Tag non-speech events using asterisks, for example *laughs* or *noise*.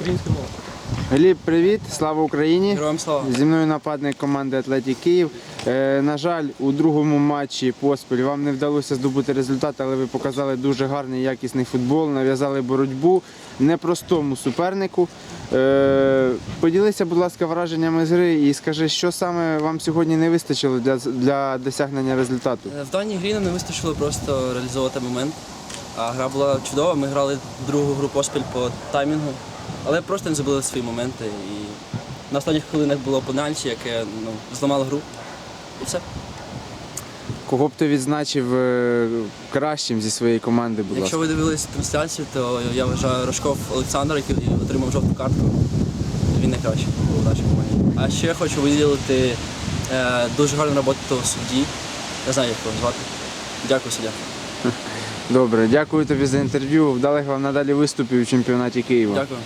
українською мовою. Гліб, привіт, слава Україні! Героям слава. Зі мною нападник команди Атлетік Київ. Е, на жаль, у другому матчі поспіль вам не вдалося здобути результат, але ви показали дуже гарний якісний футбол, нав'язали боротьбу непростому супернику. Е, поділися, будь ласка, враженнями з гри і скажи, що саме вам сьогодні не вистачило для, для досягнення результату. Е, В даній грі нам не вистачило просто реалізовувати момент. А гра була чудова. Ми грали другу гру поспіль по таймінгу, але просто не забули свої моменти. І на останніх хвилинах було пенальті, яке ну, зламало гру. І все. Кого б ти відзначив е, кращим зі своєї команди, будь Якщо ласка? ви дивились трансляцію, то я вважаю Рожков Олександр, який отримав жовту картку. Він найкращий був в нашій команді. А ще хочу виділити е, дуже гарну роботу судді. Не знаю, як його звати. Дякую, суддя. *laughs* Добре, дякую тобі за інтерв'ю. Вдалих вам надалі виступів у чемпіонаті Києва. Дякую.